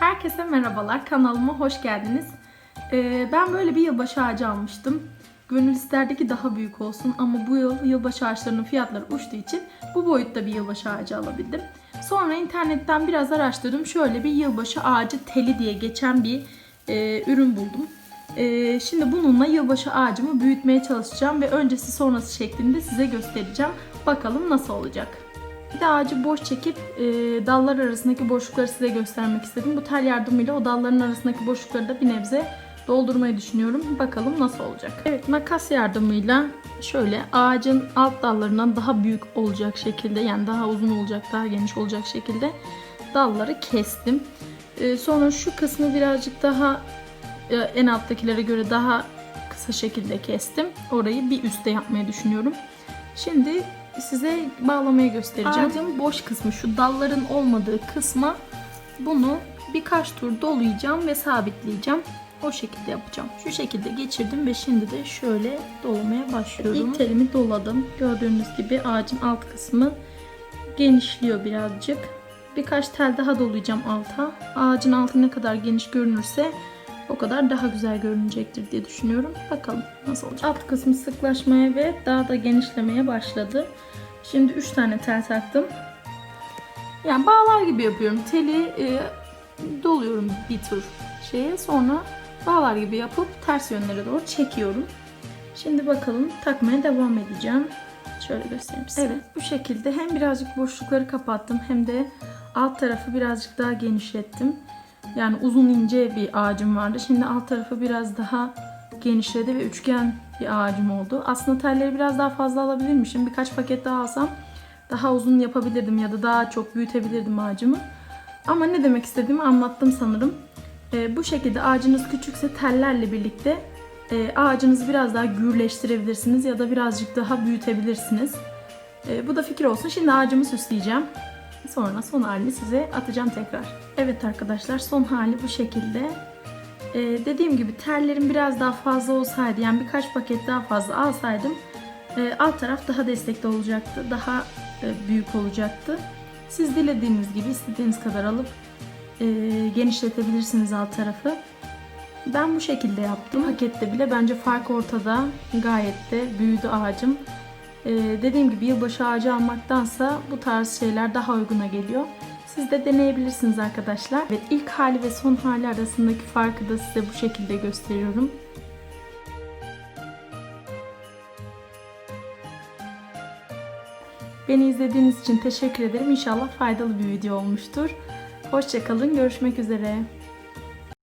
Herkese merhabalar, kanalıma hoş geldiniz. Ee, ben böyle bir yılbaşı ağacı almıştım. Gönül isterdi ki daha büyük olsun ama bu yıl yılbaşı ağaçlarının fiyatları uçtuğu için bu boyutta bir yılbaşı ağacı alabildim. Sonra internetten biraz araştırdım. Şöyle bir yılbaşı ağacı teli diye geçen bir e, ürün buldum. E, şimdi bununla yılbaşı ağacımı büyütmeye çalışacağım ve öncesi sonrası şeklinde size göstereceğim. Bakalım nasıl olacak. Bir de ağacı boş çekip e, dallar arasındaki boşlukları size göstermek istedim. Bu tel yardımıyla o dalların arasındaki boşlukları da bir nebze doldurmayı düşünüyorum. Bakalım nasıl olacak. Evet makas yardımıyla şöyle ağacın alt dallarından daha büyük olacak şekilde yani daha uzun olacak, daha geniş olacak şekilde dalları kestim. E, sonra şu kısmı birazcık daha e, en alttakilere göre daha kısa şekilde kestim. Orayı bir üstte yapmayı düşünüyorum. Şimdi size bağlamayı göstereceğim. Ağacın boş kısmı şu dalların olmadığı kısma bunu birkaç tur dolayacağım ve sabitleyeceğim. O şekilde yapacağım. Şu şekilde geçirdim ve şimdi de şöyle dolamaya başlıyorum. İlk telimi doladım. Gördüğünüz gibi ağacın alt kısmı genişliyor birazcık. Birkaç tel daha dolayacağım alta. Ağacın altı ne kadar geniş görünürse o kadar daha güzel görünecektir diye düşünüyorum. Bakalım nasıl olacak. Alt kısmı sıklaşmaya ve daha da genişlemeye başladı. Şimdi 3 tane tel taktım. Yani bağlar gibi yapıyorum. Teli e, doluyorum bir tur şeye sonra bağlar gibi yapıp ters yönlere doğru çekiyorum. Şimdi bakalım takmaya devam edeceğim. Şöyle göstereyim size. Evet bu şekilde hem birazcık boşlukları kapattım hem de alt tarafı birazcık daha genişlettim. Yani uzun ince bir ağacım vardı. Şimdi alt tarafı biraz daha genişledi ve üçgen bir ağacım oldu. Aslında telleri biraz daha fazla alabilirmişim. Birkaç paket daha alsam daha uzun yapabilirdim ya da daha çok büyütebilirdim ağacımı. Ama ne demek istediğimi anlattım sanırım. Ee, bu şekilde ağacınız küçükse tellerle birlikte e, ağacınızı biraz daha gürleştirebilirsiniz ya da birazcık daha büyütebilirsiniz. E, bu da fikir olsun. Şimdi ağacımı süsleyeceğim. Sonra son halini size atacağım tekrar. Evet arkadaşlar son hali bu şekilde. Ee, dediğim gibi tellerim biraz daha fazla olsaydı yani birkaç paket daha fazla alsaydım e, alt taraf daha destekli olacaktı. Daha e, büyük olacaktı. Siz dilediğiniz gibi istediğiniz kadar alıp e, genişletebilirsiniz alt tarafı. Ben bu şekilde yaptım. Pakette bile bence fark ortada. Gayet de büyüdü ağacım. Ee, dediğim gibi yılbaşı ağacı almaktansa bu tarz şeyler daha uyguna geliyor. Siz de deneyebilirsiniz arkadaşlar. Evet ilk hali ve son hali arasındaki farkı da size bu şekilde gösteriyorum. Beni izlediğiniz için teşekkür ederim. İnşallah faydalı bir video olmuştur. Hoşçakalın. Görüşmek üzere.